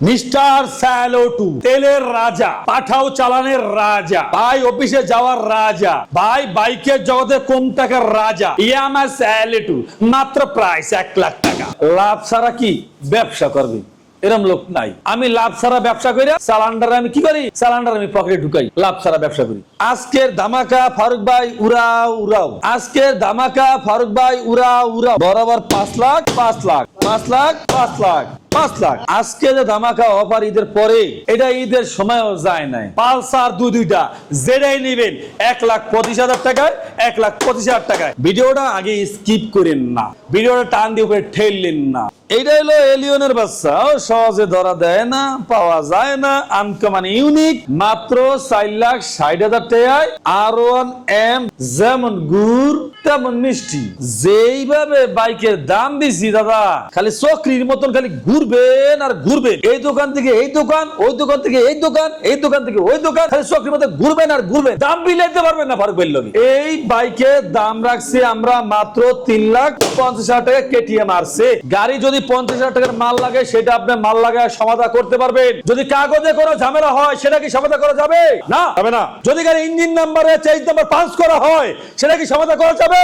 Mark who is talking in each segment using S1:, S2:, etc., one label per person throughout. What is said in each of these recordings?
S1: Mister স্যালোটু, তেলের রাজা, পাঠাও চালানের রাজা, ভাই অফিসে যাওয়ার রাজা, ভাই বাইকের জগতে কম টাকার রাজা ইয়ামা স্যালোটু, মাত্র প্রাইস এক লাখ টাকা। লাভ ছাড়া কি ব্যবসা করবে? এরম লোক নাই। আমি লাভ ছাড়া ব্যবসা করি সালান্ডার আমি কি করি? সালান্ডার আমি পকেটে ঢুকাই, লাভ ছাড়া ব্যবসা করি। আজকের ধামাকা ফারুক ভাই, উড়াও উড়াও। আজকের ধামাকা ফারুক ভাই, উড়াও উড়াও। বরাবর পাঁচ লাখ পাঁচ লাখ। পাঁচ লাখ পাঁচ লাখ পাঁচ লাখ। আজকে যে ধামাকা অফার ঈদের পরে, এটা ঈদের সময়ও যায় নাই। পালসার দুই দুইটা, যেটাই নেবেন, এক লাখ পঁচিশ হাজার টাকায়, এক লাখ পঁচিশ হাজার টাকায়। ভিডিওটা আগে স্কিপ করেন না। ভিডিওটা টান দিয়ে উপরে ঠেললেন না। হলো এলিয়নের বাচ্চা। সহজে ধরা দেয় না, পাওয়া যায় না আনকমান ইউনিক মাত্র চার লাখ ষাট হাজার টাকায় আর ওয়ান এম যেমন গুড়, তেমন মিষ্টি। যেইভাবে বাইকের দাম দিছি দাদা। খালি চক্রির মতন খালি ঘুরবেন আর ঘুরবেন। এই দোকান থেকে এই দোকান ওই দোকান থেকে এই দোকান এই দোকান থেকে ওই দোকান খালি চক্রির মতো ঘুরবেন আর ঘুরবেন। দাম বিলাইতে পারবেন না ফারুক বেল্লবি। এই বাইকের দাম রাখছি আমরা মাত্র তিন লাখ পঞ্চাশ হাজার টাকা কেটিএম আসছে গাড়ি যদি পঞ্চাশ হাজার টাকার মাল লাগে সেটা আপনি মাল লাগায় সমাধা করতে পারবেন। যদি কাগজে কোনো ঝামেলা হয় সেটা কি সমাধা করা যাবে? না। হবে না। যদি গাড়ি ইঞ্জিন নাম্বারে চেঞ্জ নাম্বার পাঁচ করা হয় সেটা কি সমাধা করা যাবে?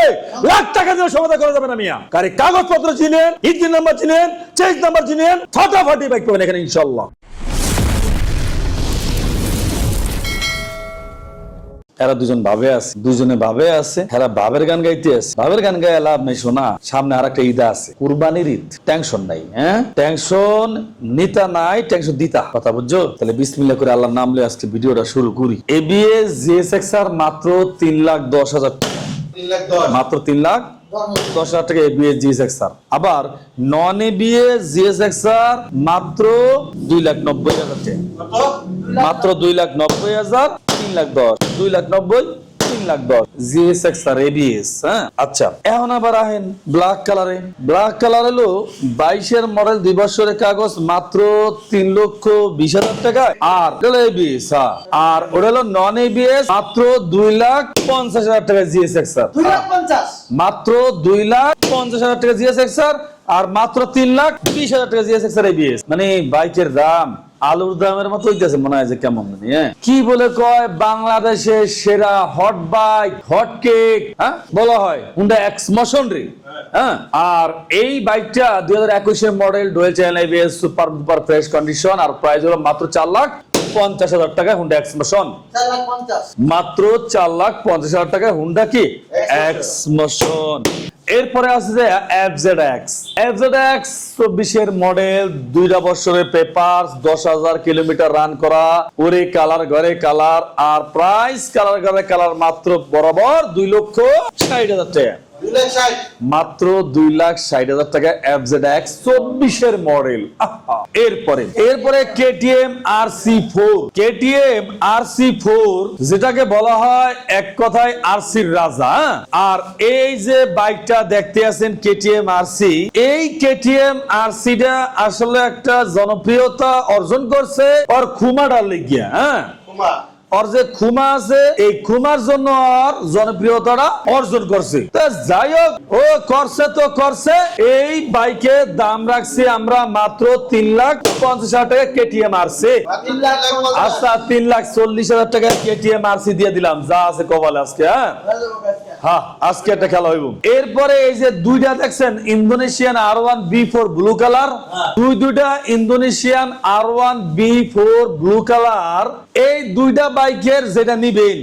S1: লাখ টাকা দিয়ে সমাধা করা যাবে না মিয়া। গাড়ি কাগজপত্র চিনেন ইঞ্জিন নাম্বার চিনেন চেঞ্জ নাম্বার চিনেন ফাটাফাটি বাইক পাবেন এখানে ইনশাল্লাহ এরা দুজন ভাবে আছে দুজনে ভাবে আছে এরা গান গাইতে আছে। গান গায়ে লাভ নেই শোনা। সামনে আর একটা ঈদ আছে কুরবানির ঈদ। টেনশন নাই হ্যাঁ? টেনশন নিতা নাই টেনশন দিতা। কথা বুঝছ? তাহলে বিসমিল্লাহ করে আল্লাহর নাম লয়ে আজকে ভিডিওটা শুরু করি। এবিএস জিএসএক্স আর মাত্র তিন লাখ দশ হাজার মাত্র তিন লাখ দশ হাজার টাকা এবিএস জিএসএক্স আর আবার নন এবিএস জিএসএক্স আর মাত্র দুই লাখ নব্বই হাজার মাত্র দুই লাখ নব্বই হাজার, তিন লাখ দশ। দুই লাখ নব্বই তিন লাখ দশ জিএসএক্স আর এবিএস হ্যাঁ? আচ্ছা। এখন আবার আহেন ব্ল্যাক কালারে ব্ল্যাক কালার হলো বাইশের মডেল দুই বছরের কাগজ মাত্র তিন লক্ষ বিশ হাজার টাকায়। আর এবিএস হ্যাঁ। আর ওটা হলো নন এবিএস মাত্র দুই লাখ পঞ্চাশ হাজার টাকা আর
S2: লাখ পঞ্চাশ?
S1: মাত্র দুই লাখ পঞ্চাশ হাজার টাকা জিএসএক্স আর আর মাত্র তিন লাখ বিশ হাজার টাকা জিএসএক্স আর এবিএস মানে বাইকের দাম। আলুর দামের মতো হইতেছে, মনে হয় যে কেমন জানি হ্যাঁ? কি বলে কয়, বাংলাদেশের সেরা হট বাইক হট কেক হ্যাঁ? বলা হয়, হুন্ডা এক্স মোশন রে হ্যাঁ? আর এই বাইকটা দুই হাজার একুশের model dual channel super super fresh condition আর প্রাইস হলো মাত্র চার লাখ পঞ্চাশ হাজার টাকা হুন্ডা এক্স মোশন
S2: চার
S1: মাত্র চার লাখ পঞ্চাশ হাজার টাকা হুন্ডা কি? এক্সমোশন এরপরে আছে যে এফজেড এক্স এফজেড এক্স চব্বিশের মডেল দুইটা বছরের পেপার দশ হাজার কিলোমিটার রান করা। ওরে কালার ঘরে কালার আর প্রাইস কালার ঘরে কালার মাত্র বরাবর দুই লক্ষ ষাট হাজার টাকা। মাত্র দুই লাখ ষাট হাজার টাকা এফজেড এক্স চব্বিশের মডেল। এরপরে এরপরে KTM R C four KTM R C four যেটাকে বলা হয় এক কথায় আর সির রাজা হ্যাঁ? আর এই যে বাইকটা দেখতে আছেন কেটিএম আর সি এই কেটিএম আর সিটা আসলে একটা জনপ্রিয়তা অর্জন করছে ওর খুমাটার লেগিয়া হ্যাঁ?
S2: কুমার
S1: ওর যে খুমা আছে, এই খুমার জন্য আর জনপ্রিয়তাটা অর্জন করছে। যাই হোক, ও করছে তো করছে, এই বাইকে দাম রাখছি আমরা মাত্র তিন লাখ পঞ্চাশ হাজার টাকা কেটিএম আরছে আচ্ছা তিন লাখ চল্লিশ হাজার টাকা কেটিএম আরসি দিয়ে দিলাম, যা আছে কপালে আজকে হ্যাঁ? হ্যাঁ। আজকে একটা খেলা হইব। এরপরে এই যে দুইটা দেখছেন Indonesian R one B four blue colour. দুই দুইটা Indonesian R one B four blue colour. এই দুইটা বাইকের যেটা নিবেন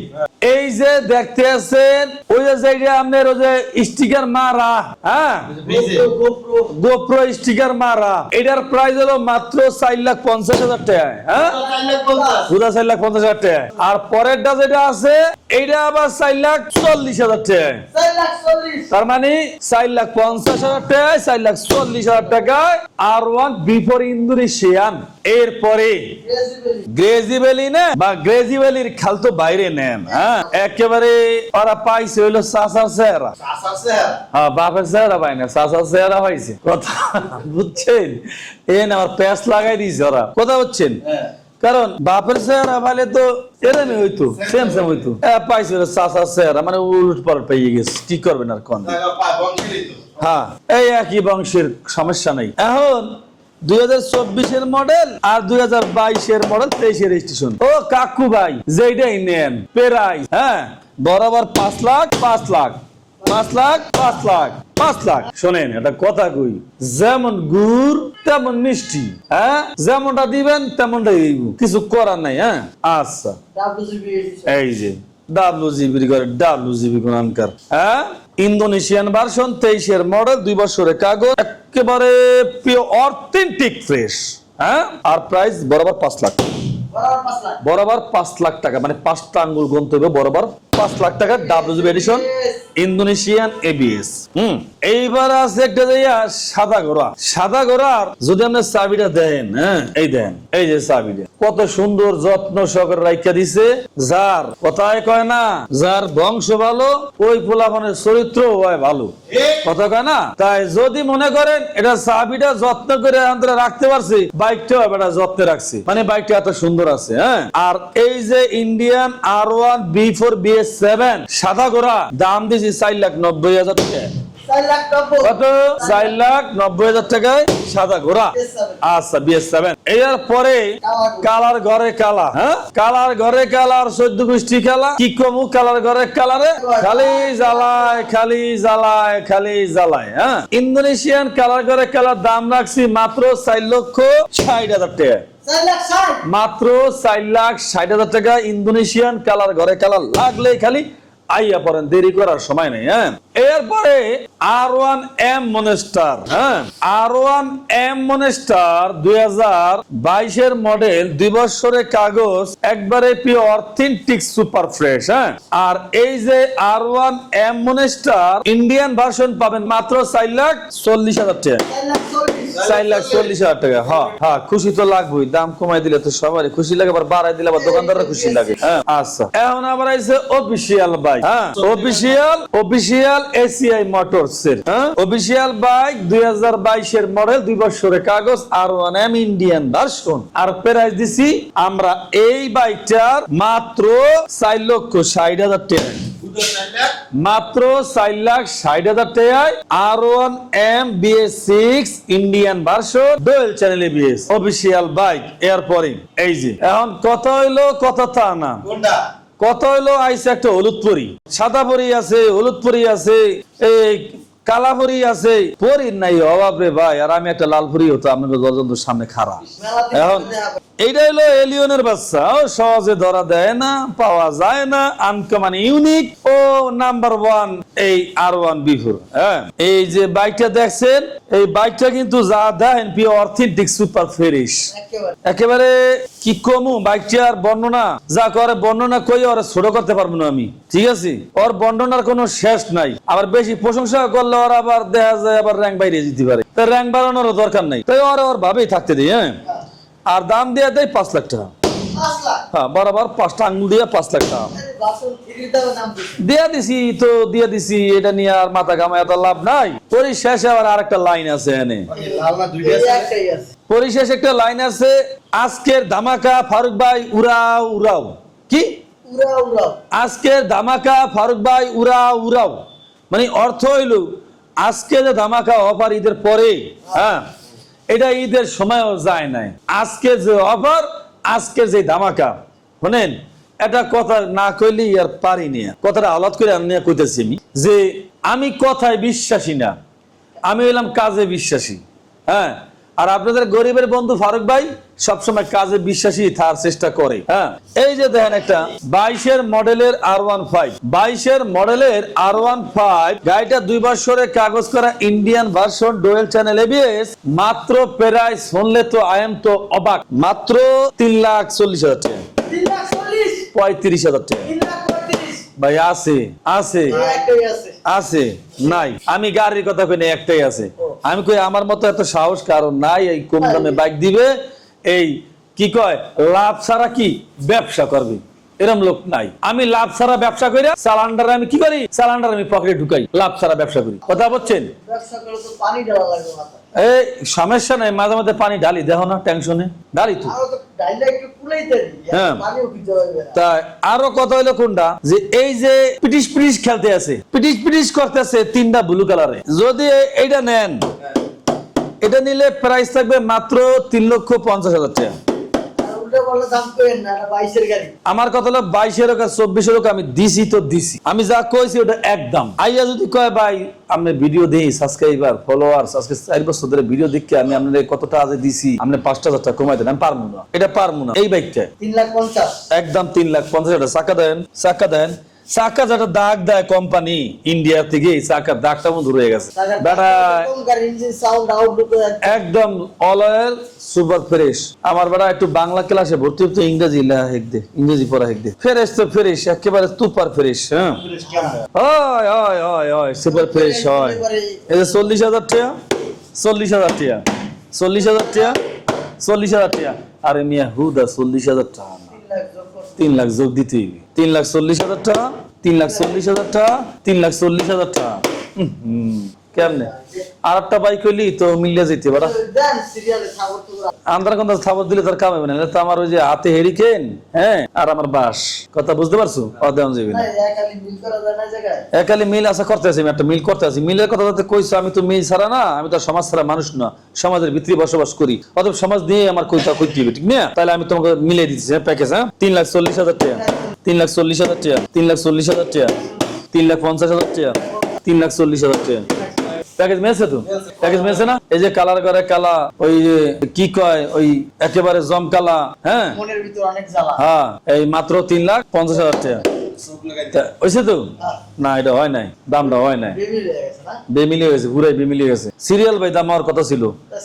S1: যে দেখতে আছেন ওই যে আপনার ওই যে স্টিকার মারা হ্যাঁ? গোপ্রো স্টিকার মারা। এটার প্রাইস হলো মাত্র চার লাখ পঞ্চাশ হাজার টাকা হ্যাঁ?
S2: চার লাখ পঞ্চাশ।
S1: পুরা চার লাখ পঞ্চাশ হাজার টাকা আর পরেরটা যেটা আছে এইটা আবার চার লাখ চল্লিশ হাজার টাকা তার মানে চার লাখ পঞ্চাশ হাজার টাকায় চার লাখ চল্লিশ হাজার টাকায়। আর ওয়ান বিফোর ইন্দোনেশিয়ান এরপরে গ্রেজি ভ্যালি না বা গ্রেজি ভ্যালির খাল তো বাইরে নেন হ্যাঁ? একেবারে ওরা পাইছে হইল চাষার চেহারা। হ্যাঁ বাপের চেহারা পাই না চাষার চেহারা পাইছে। কথা বুঝছেন? এ না আমার প্যাস লাগাই দিয়েছে ওরা। কথা বুঝছেন?
S2: হ্যাঁ।
S1: কারণ বাপের চেহারা ভালে তো এরমই হইতো সেম সেম হইতো। এ পাইছিল চাষার চেহারা মানে উলট পালট পেয়ে গেছে কি করবেন আর কোন? হ্যাঁ এই একই বংশের সমস্যা নাই। এখন দুই চব্বিশের মডেল আর দুই বাইশের মডেল রেজিস্ট্রেশন ও কাকু ভাই যেটাই নেন পেরাই হ্যাঁ? বরাবর পাঁচ লাখ পাঁচ লাখ পাঁচ লাখ পাঁচ লাখ পাঁচ লাখ। শোনেন এটা কথা কই যেমন গুড় তেমন মিষ্টি হ্যাঁ? যেমনটা দিবেন তেমনটাই দিব কিছু করার নাই হ্যাঁ? আচ্ছা। এই যে ডাব্লিউ জিবি করে ডাব্লিউ জিবি কোনানকার হ্যাঁ? ইন্দোনেশিয়ান ভার্সন তেইশের মডেল দুই বছরের কাগজ একেবারে প্রিয় অথেন্টিক ফ্রেশ হ্যাঁ? আর প্রাইস বরাবর পাঁচ লাখ।
S2: বরাবর পাঁচ লাখ।
S1: বরাবর পাঁচ লাখ টাকা মানে পাঁচটা আঙ্গুল গন্তব্য বরাবর পাঁচ লাখ টাকা ডাব্লিউ এডিশন ইন্দোনেশিয়ান এবিএস। হুম, এইবার আছে একটা জায়গা সাদা ঘোড়া। সাদা ঘোড়ার যদি আপনি চাবিটা দেন হ্যাঁ এই দেন, এই যে চাবিটা। কত সুন্দর যত্ন সহকারে রাইখা দিছে। যার কথায় কয় না, যার বংশ ভালো, ওই পোলাপনের চরিত্র হয় ভালো। কথা কয় না? তাই যদি মনে করেন, এটা চাবিটা যত্ন করে অন্তরে রাখতে পারছি বাইকটাও এবার যত্নে রাখছি। মানে বাইকটা এত সুন্দর আছে হ্যাঁ। আর এই যে Indian R one B four B S seven সাদা গোড়া দাম দিয়েছি চার লাখ নব্বই হাজার টাকা
S2: চার লাখ নব্বই।
S1: কত? চার লাখ নব্বই হাজার টাকায় সাদা ঘোড়া। আচ্ছা বিএস সেভেন এর পরে কালার ঘরে কালা হ্যাঁ? কালার ঘরে কালার চোদ্দ গোষ্ঠী খেলা কি কমু কালার ঘরে কালারে? খালি জ্বালায় খালি জ্বালায় খালি জ্বালায় হ্যাঁ? ইন্দোনেশিয়ান কালার ঘরে কালার দাম রাখছি মাত্র চার লক্ষ ষাট হাজার টাকা। মাত্র চার লাখ ষাট হাজার টাকা ইন্দোনেশিয়ান কালার ঘরে কালার লাগলে খালি আইয়া পড়েন দেরি করার সময় নেই হ্যাঁ? এরপরে আর ওয়ান এম মনেস্টার হ্যাঁ? আর ওয়ান এম মনেস্টার দুই হাজার বাইশের মডেল দুই বছরের কাগজ, একবারে পিওর অথেন্টিক সুপার ফ্রেশ হ্যাঁ? আর এই যে R one M monster Indian version পাবেন মাত্র চার লাখ চল্লিশ হাজার টাকা।
S2: চার লাখ চল্লিশ।
S1: হাজার টাকা হ্যাঁ হ্যাঁ খুশি তো লাগবেই, দাম কমাই দিলে তো সবারই খুশি লাগে, আবার বাড়াই দিলে আবার দোকানদাররা খুশি লাগে হ্যাঁ? আচ্ছা এখন আবার আইছে অফিসিয়াল বাইক হ্যাঁ? অফিসিয়াল অফিসিয়াল এসিআই মোটরস এর অফিসিয়াল বাইক দুই মডেল দুই বছরের কাগজ, R one M Indian version আর প্রাইস দিছি আমরা এই বাইকটার মাত্র চার লক্ষ ষাট হাজার টাকা। মাত্র চার লাখ ষাট হাজার টাকায় আর one M BS six Indian version dual channel official bike এয়ারপরিং এই যে, এখন কত হইল কত তা না? কত হলো আইসে একটা হলুদ পরি। সাদা পরি আছে, হলুদ পরি আছে, এই কালা পরি আছে। পরির নাই অভাব রে ভাই, আর আমি একটা লাল পরি হতো আমি দরজন্তুর সামনে খাড়া। এখন। এইটা হলো এলিয়নের বাচ্চা, ও সহজে ধরা দেয় না, পাওয়া যায় না আনকমান ইউনিক ও নাম্বার ওয়ান এই আর ওয়ান বিফোর হ্যাঁ? এই যে বাইকটা দেখছেন এই বাইকটা কিন্তু যা দেন পিও অথেন্টিক সুপার ফেরিশ
S2: একেবারে।
S1: কি কমু বাইকটার বর্ণনা যা করে বর্ণনা কই ওরা ছোট করতে পারব না আমি ঠিক আছে? ওর বর্ণনার কোনো শেষ নাই। আবার বেশি প্রশংসা করলে ওর আবার দেখা যায় আবার র্যাঙ্ক বাইরে যেতে পারে। তো র্যাঙ্ক বাড়ানোর দরকার নাই। তাই ওরা ওর ভাবেই থাকতে দিই হ্যাঁ? আর দাম দিয়ে দেয় পাঁচ লাখ টাকা। হ্যাঁ বরাবর পাঁচটা আঙ্গুল দিয়ে পাঁচ লাখ টাকা। দিয়া দিছি তো দিয়া দিছি এটা নিয়ে আর মাথা ঘামায় লাভ নাই। পরিশেষে আবার আরেকটা লাইন আছে এনে। পরিশেষ একটা লাইন আছে আজকের ধামাকা ফারুক ভাই উড়াও উড়াও। কি? আজকের ধামাকা ফারুক ভাই উড়াও উড়াও। মানে অর্থ হইল আজকে যে ধামাকা অফার ঈদের পরে হ্যাঁ এটা ঈদের সময়ও যায় নাই। আজকে যে অফার আজকে যে ধামাকা। শোনেন এটা কথা না কইলে আর পারি না। কথাটা আলাদ করে আমি কইতেছি আমি, যে আমি কথায় বিশ্বাসী না, আমি হইলাম কাজে বিশ্বাসী হ্যাঁ? আর আপনাদের গরিবের বন্ধু ফারুক ভাই সবসময় কাজে বিশ্বাসী থাকার চেষ্টা করে হ্যাঁ? এই যে দেখেন একটা বাইশের মডেলের আর ওয়ান ফাইভ, বাইশের মডেলের আর ওয়ান ফাইভ, গাড়িটা দুই বছরের কাগজ করা Indian version dual channel ABS মাত্র প্রাইস শুনলে তো আই এম তো অবাক, মাত্র তিন লাখ চল্লিশ হাজার টাকা
S2: তিন লাখ চল্লিশ,
S1: পঁয়ত্রিশ হাজার টাকা। ভাই আছে আছে
S2: আছে।
S1: আছে নাই। আমি গাড়ির কথা কই একটাই আছে। আমি কই আমার মতো এত সাহস কারণ নাই এই কম দামে বাইক দিবে এই কি কয় লাভ ছাড়া কি ব্যবসা করবে? এরম লোক নাই। আমি লাভ ছাড়া ব্যবসা করি সালান্ডার আমি কি করি? সালান্ডার আমি পকেটে ঢুকাই লাভ ছাড়া ব্যবসা করি। কথা বলছেন। এই সমস্যা নাই মাঝে মাঝে পানি ঢালি দেখো না টেনশনে ঢালি তো।
S2: আরও।
S1: হ্যাঁ। আরও কথা হইল কোনটা? যে এই যে খেলতে আছে পিটিশ পিটিশ করতেছে তিনটা ব্লু কালারে যদি এ- এইটা নেন এটা নিলে প্রাইস থাকবে মাত্র তিন লক্ষ পঞ্চাশ হাজার টাকা। আমার কথা হলো বাইশের হোক চব্বিশ চব্বিশের আমি দিছি তো দিছি। আমি যা কইছি ওটা একদম আইয়া যদি কয় ভাই আমি ভিডিও দিই সাবস্ক্রাইবার ফলোয়ার্স আজকে চার বছর ধরে ভিডিও দেখে আমি আপনাদের কতটা আজ দিছি আপনি পাঁচটা হাজার টাকা কমাই দেন আমি পারব না। এটা পারব না। এই বাইকটা।
S2: তিন লাখ পঞ্চাশ।
S1: একদম তিন লাখ পঞ্চাশ হাজার চাকা দেন চাকা দেন। চাকা যেটা দাগ দেয় কোম্পানি ইন্ডিয়া থেকে এই চাকার দাগটা মধ্যে রয়ে গেছে। বেটা একদম অল অয়েল সুপার ফ্রেশ আমার বেড়া একটু বাংলা ক্লাসে ভর্তি হতে ইংরেজি হেক দে ইংরেজি পড়া হেক দে। ফ্রেশ তো ফ্রেশ একেবারে সুপার ফ্রেশ হ্যাঁ। হয় হয় হয় হয় সুপার ফ্রেশ হয় এই যে চল্লিশ হাজার টাকা চল্লিশ হাজার টাকা চল্লিশ হাজার টাকা চল্লিশ হাজার টাকা। আরে মিয়া হুদা চল্লিশ হাজার টাকা। তিন লাখ যোগ দিতে হইবে তিন লাখ চল্লিশ হাজার টাকা। তিন লাখ চল্লিশ হাজার টাকা। তিন লাখ চল্লিশ হাজার টাকা। কেমনে? আর একটা বাইক হইলি তো মিলিয়ে যেতে পারা। আন্ধার থাবর দিলে তার কাম হবে না তো আমার ওই যে হাতে হেরিকেন হ্যাঁ আর আমার বাস কথা বুঝতে পারছ? যাবে
S2: না মিল
S1: একালি মিল আশা করতে আছি আমি একটা মিল করতে আছি। মিলের কথা যাতে কইছো আমি তো মিল ছাড়া না আমি তো সমাজ ছাড়া মানুষ না। সমাজের ভিতরে বসবাস করি। অতএব সমাজ নিয়ে আমার কইতা কইতে হবে ঠিক না? তাহলে আমি তোমাকে মিলিয়ে দিচ্ছি প্যাকেজ হ্যাঁ? তিন লাখ চল্লিশ হাজার টাকা। তিন লাখ চল্লিশ হাজার টাকা। তিন লাখ চল্লিশ হাজার টাকা। তিন লাখ পঞ্চাশ হাজার টাকা। তিন লাখ চল্লিশ হাজার টাকা। প্যাকেজ মেয়েছে তো? প্যাকেজ মেয়েছে না? এই যে কালার করে কালা ওই যে কি কয় ওই একেবারে জম কালা হ্যাঁ?
S2: মনের ভিতর অনেক জ্বালা।
S1: হ্যাঁ এই মাত্র তিন লাখ পঞ্চাশ হাজার টাকা। হয়েছে তো? না এটা হয় নাই। দামটা হয় নাই।
S2: বেবি হয়ে গেছে না?
S1: বেমিলি হয়েছে পুরাই বেমিলি গেছে সিরিয়াল ভাই দাম হওয়ার কথা ছিল।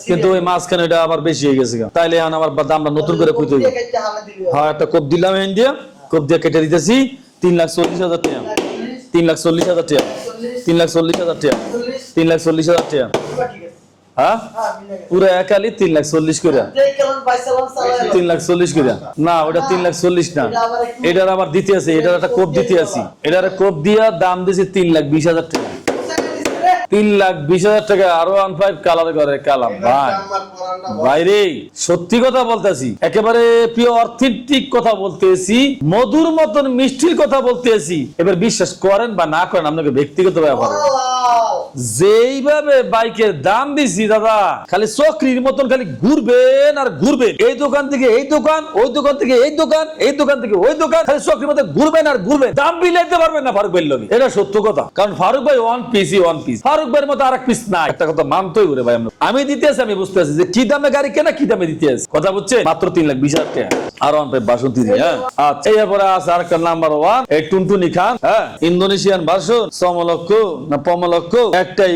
S1: কিন্তু ওই মাঝখানে এটা আবার বেশি হয়ে গেছে তাইলে এখন আমার দামটা নতুন করে
S2: দিবি
S1: হ্যাঁ একটা কোপ দিলাম ইন্ডিয়া কোপ দিয়ে কেটে দিতেছি। তিন লাখ চল্লিশ হাজার টাকা। তিন লাখ চল্লিশ হাজার টাকা। তিন লাখ চল্লিশ হাজার টাকা। তিন লাখ চল্লিশ হাজার টাকা। হ্যাঁ? পুরো একালি তিন লাখ চল্লিশ করে তিন লাখ চল্লিশ করে না ওটা তিন লাখ চল্লিশ না। এটার আবার দিতে আছে, এটার একটা কোপ দিতে আছি। এটার কোপ দিয়া দাম দিছে তিন লাখ বিশ হাজার টাকা। তিন লাখ বিশ হাজার টাকা আরও ওয়ান ফাইভ কালার করে কালাম ভাই। বাইরে সত্যি কথা বলতেছি একেবারে প্রিয় অর্থেটিক কথা বলতেছি মধুর মতন মিষ্টির কথা বলতেছি। এবার বিশ্বাস করেন বা না করেন আপনাকে ব্যক্তিগত ব্যাপার। যেইভাবে বাইকের দাম দিছি দাদা, খালি চক্রির মতন খালি ঘুরবেন আর ঘুরবেন। এই দোকান থেকে এই দোকান, ওই দোকান থেকে এই দোকান এই দোকান থেকে ওই দোকান, খালি চক্রির মধ্যে ঘুরবেন আর ঘুরবেন। দাম বিলাইতে পারবেন না ফারুক ভাইয়ের লগে? এটা সত্য কথা। কারণ ফারুক ভাই ওয়ান পিসই ওয়ান পিস ফারুক ভাইয়ের মতো আর এক পিস নাই। একটা কথা মানতেই ঘুরে ভাই, আমি দিতে আছি, আমি বুঝতে আছি যে কি দামে গাড়ি কেনা, কি দামে দিতে আছি। কথা বুঝছে মাত্র তিন লাখ বিশ হাজার টাকা। আর ওয়ান হ্যাঁ? আচ্ছা হ্যাঁ?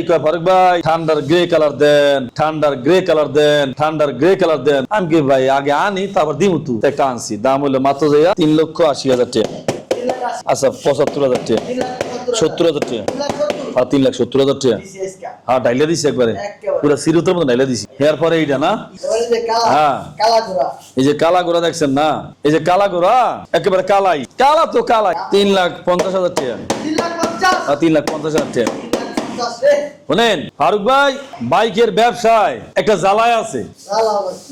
S1: কয় ভাই, ঠান্ডার গ্রে কালার দেন, ঠান্ডার গ্রে কালার দেন, ঠান্ডার গ্রে কালার দেন। আমি ভাই, আগে আনি, তারপর দিমু তু। একটা দাম হলো মাত্র তিন লক্ষ আশি হাজার টাকা। আচ্ছা পঁচাত্তর হাজার সত্তর হাজার টাকা। আর তিন লাখ সত্তর হাজার টাকা। হ্যাঁ ডাইলা দিছি একবারে। পুরো সিরুতের মতো ডাইলা দিছি। এর পরে এইটা না? হ্যাঁ। এই যে কালা গোড়া দেখছেন না? এই যে কালা গোড়া একেবারে কালাই। কালা তো কালাই। তিন লাখ পঞ্চাশ হাজার টাকা।
S2: তিন লাখ পঞ্চাশ।
S1: আর তিন লাখ পঞ্চাশ হাজার টাকা।
S2: পঞ্চাশ
S1: ফারুক ভাই বাইকের ব্যবসায় একটা জ্বালায় আছে।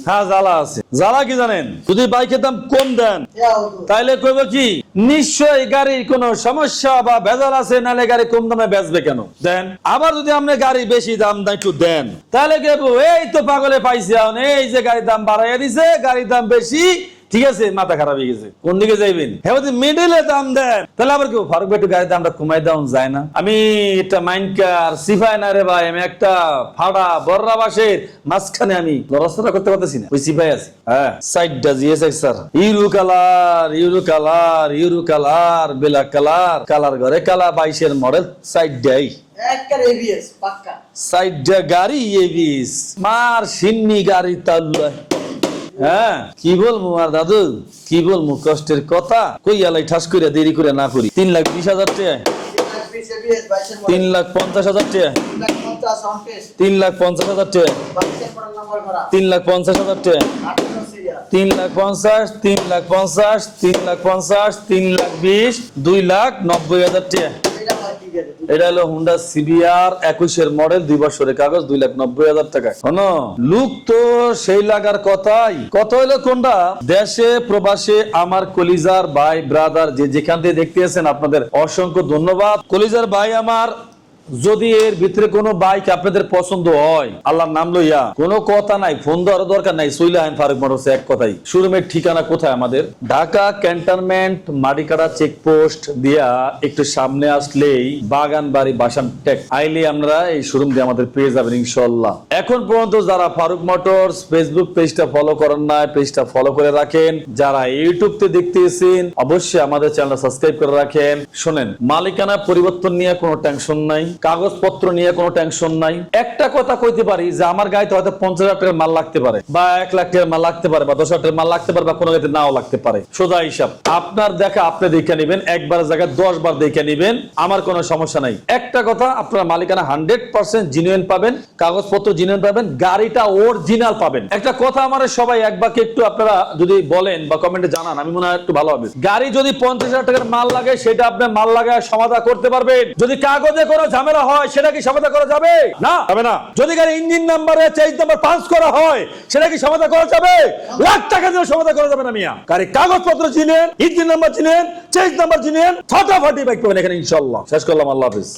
S1: হ্যাঁ জ্বালা আছে। জ্বালা কি জানেন? যদি বাইকের দাম কম দেন তাইলে কইব কি নিশ্চয়ই গাড়ির কোনো সমস্যা বা ভেজাল আছে নালে গাড়ি কম দামে বেচবে কেন? দেন আবার যদি আপনি গাড়ি বেশি দাম একটু দেন। তাহলে কেব এই তো পাগলে পাইছে এই যে গাড়ির দাম বাড়াইয়া দিছে গাড়ির দাম বেশি ঠিক আছে মাথা খারাপ হয়ে গেছে। কোন দিকে যাইবেন? হ্যাঁ মিডিলে দাম দেন। তাহলে আবার কেউ ফারুক ভাই একটু গাড়ির দামটা কমাই দেওয়া যায় না। আমি একটা মাইন্ড কার সিফাই না রে ভাই আমি একটা ফাড়া বর্রা বাসের মাঝখানে আমি লড়াচড়া করতে পারতেছি না। ওই সিফাই আছে। হ্যাঁ সাইডটা স্যার। ইউরো colour euro colour euro colour বেলা কালার কালার ঘরে কালা বাইশের মডেল সাইড দেয়
S2: একবার এবিএস পাক্কা।
S1: সাইডটা গাড়ি এবিস মার সিন্নি গাড়ি তাল্লা। হ্যাঁ। কি বলব আর দাদু? কি বলব? কষ্টের কথা। কই আলাই ঠাস করে দেরি করে না করি। তিন লাখ বিশ হাজার টাকা
S2: তিন লাখ
S1: পঞ্চাশ হাজার টাকা
S2: তিন লাখ পঞ্চাশ
S1: হাজার টাকা তিন লাখ পঞ্চাশ হাজার টাকা তিন লাখ পঞ্চাশ, তিন লাখ পঞ্চাশ, তিন লাখ পঞ্চাশ, তিন লাখ বিশ, দুই লাখ নব্বই হাজার টাকা
S2: এটা
S1: হলো হুন্ডা সিবিআর একুশের মডেল দুই বছরের কাগজ, দুই লাখ নব্বই হাজার টাকা। লুক তো সেই লাগার কথাই। কত হলো কোনটা? দেশে প্রবাসে আমার কলিজার ভাই ব্রাদার যে যেখান থেকে দেখতে আছেন আপনাদের অসংখ্য ধন্যবাদ। কলিজার ভাই আমার যদি এর ভিতরে কোনো বাইক আপনাদের পছন্দ হয়, আল্লাহর নাম লইয়া, কোনো কথা নাই, ফোন দেওয়ার দরকার নাই সইলা আইন ফারুক মোটরস এক কথাই। শোরুমের ঠিকানা কোথায় আমাদের? ঢাকা ক্যান্টনমেন্ট মাটিকাটা চেকপোস্ট দিয়া একটু সামনে আসলেই বাগান বাড়ি বাসান টেক। আইলে আমরা এই শোরুম দিয়ে আমাদের পেয়ে যাবেন ইনশাল্লাহ এখন পর্যন্ত যারা ফারুক মোটরস ফেসবুক পেজটা ফলো করেন না পেজটা ফলো করে রাখেন। যারা ইউটিউব তে দেখতেছেন অবশ্যই আমাদের চ্যানেল সাবস্ক্রাইব করে রাখেন। শোনেন, মালিকানা পরিবর্তন নিয়ে কোনো টেনশন নাই। কাগজপত্র নিয়ে কোনো টেনশন নাই। একটা কথা কইতে পারি যে আমার গাড়িতে হয়তো পঞ্চাশ হাজার টাকার মাল লাগতে পারে বা এক লাখ টাকার মাল লাগতে পারে বা দশ হাজার টাকার মাল লাগতে পারে বা কোনো গাড়িতে নাও লাগতে পারে। সোজা হিসাব, আপনার দেখা আপনি দেখে নেবেন, একবার জায়গায় দশ বার দেখে নেবেন, আমার কোনো সমস্যা নাই। একটা কথা, আপনার মালিকানা হান্ড্রেড পার্সেন্ট জিনুইন পাবেন, কাগজপত্র জিনুইন পাবেন, গাড়িটা অরিজিনাল পাবেন। একটা কথা আমার সবাই এক বাকি একটু আপনারা যদি বলেন বা কমেন্টে জানান, আমি মনে হয় একটু ভালো হবে। গাড়ি যদি পঞ্চাশ হাজার টাকার মাল লাগে, সেটা আপনি মাল লাগায় সমাধা করতে পারবেন। যদি কাগজে কোনো ঝামেলা হয় সেটা কি সমাধা করা যাবে? না। হবে না। যদি গাড়ি ইঞ্জিন নাম্বারে চেঞ্জ নাম্বার পাঁচ করা হয় সেটা কি সমাধান করা যাবে? লাখ টাকা দিয়ে সমাধান করা যাবে না মিয়া। গাড়ি কাগজপত্র চিনেন ইঞ্জিন নাম্বার চিনেন চেঞ্জ নাম্বার চিনেন ফাটাফাটি বাইক পাবেন এখানে ইনশাল্লাহ শেষ করলাম আল্লাহ হাফিজ।